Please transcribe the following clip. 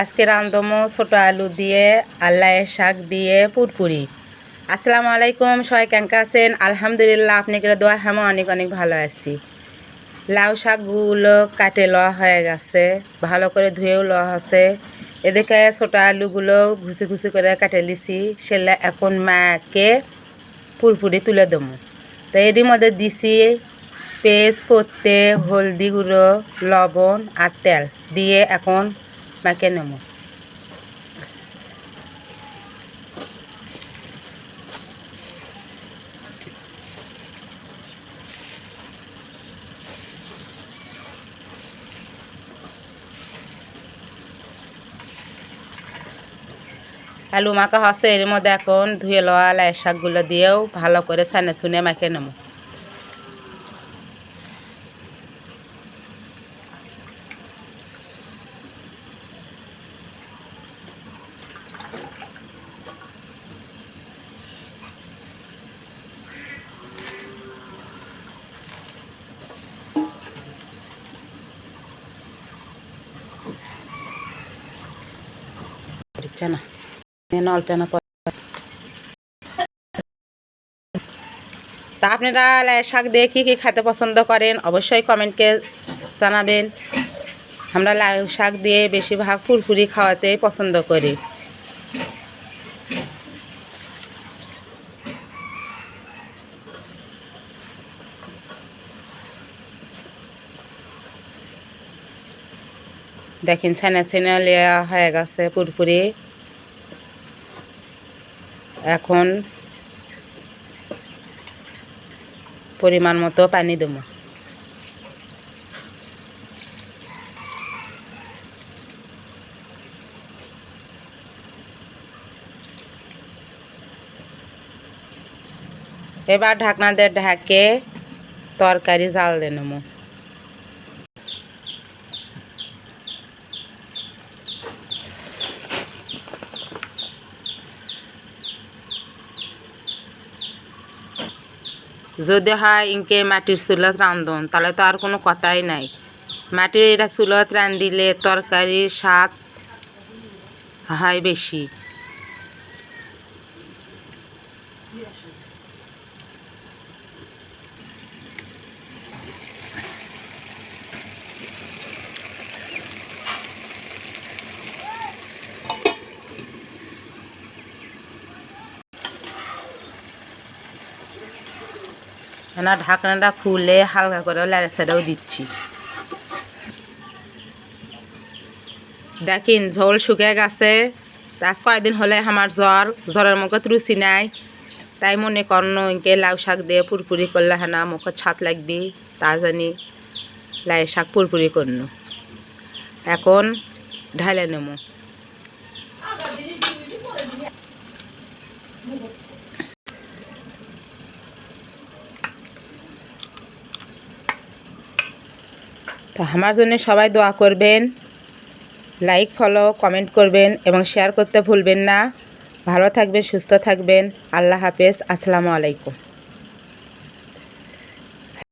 আজকে রান্ধমো ছোটো আলু দিয়ে, আল্লাহের শাক দিয়ে পুরপুরি। আসসালামু আলাইকুম, সবাই কেঙ্কা আছেন? আলহামদুলিল্লাহ, আপনি করে দোয়া? হ্যাঁ অনেক অনেক ভালো আছি। লাউ শাকগুলো কাটে লওয়া হয়ে গেছে, ভালো করে ধুয়েও লওয়া আছে এদিকে ছোটো আলুগুলো ঘুষি ঘুষি করে কাটে লিছি সেলে এখন মাকে পুরপুরি তুলে দেবো। তো এরই মধ্যে দিছি পেস্ট পত্তে, হলদি গুঁড়ো, লবণ আর তেল দিয়ে এখন মাকে নেব। আলু মাখা হসে এর মধ্যে এখন ধুয়ে লওয়া শাকগুলো দিয়েও ভালো করে ছানে শুনে মাখে নেব। দিচ্ছে না। তা আপনারা লাই শাক দিয়ে কী কী খেতে পছন্দ করেন, অবশ্যই কমেন্টকে জানাবেন। আমরা লাউ শাক দিয়ে বেশিরভাগ ফুরফুরি খাওয়াতে পছন্দ করি। দেখেন ছেনে ছেনে লেয়া হয়ে গেছে পুরপুরি এখন পরিমাণ মতো পানি দেবো। এবার ঢাকনা দিয়ে ঢাকে তরকারি জাল দিয়ে নেব। যদি হয় ইনকে মাটির চুলাত রান্ধন, তাহলে তো আর কোনো কথাই নাই। মাটির এটা চুলাত রান্ধিলে তরকারির স্বাদ হয় বেশি। না ঢাকনাটা খুলে হালকা করে লাড়ে সাইডেও দিচ্ছি। দেখিন, ঝোল শুকিয়ে গেছে। আজ কয়েকদিন হলে আমার জ্বর, জ্বরের মুখে রুচি নাই। তাই মনে করনো ইনকে লাউ শাক দিয়ে পুরপুরি করলে হ্যাঁ মুখে ছাত লাগবি, তা জানি লাই শাক পুরপুরি করনু। এখন ঢালে নেব তো আমার জন্য সবাই দোয়া করবেন লাইক ফলো কমেন্ট করবেন এবং শেয়ার করতে ভুলবেন না। ভালো থাকবেন, সুস্থ থাকবেন। আল্লাহ হাফেজ। আসসালামু আলাইকুম।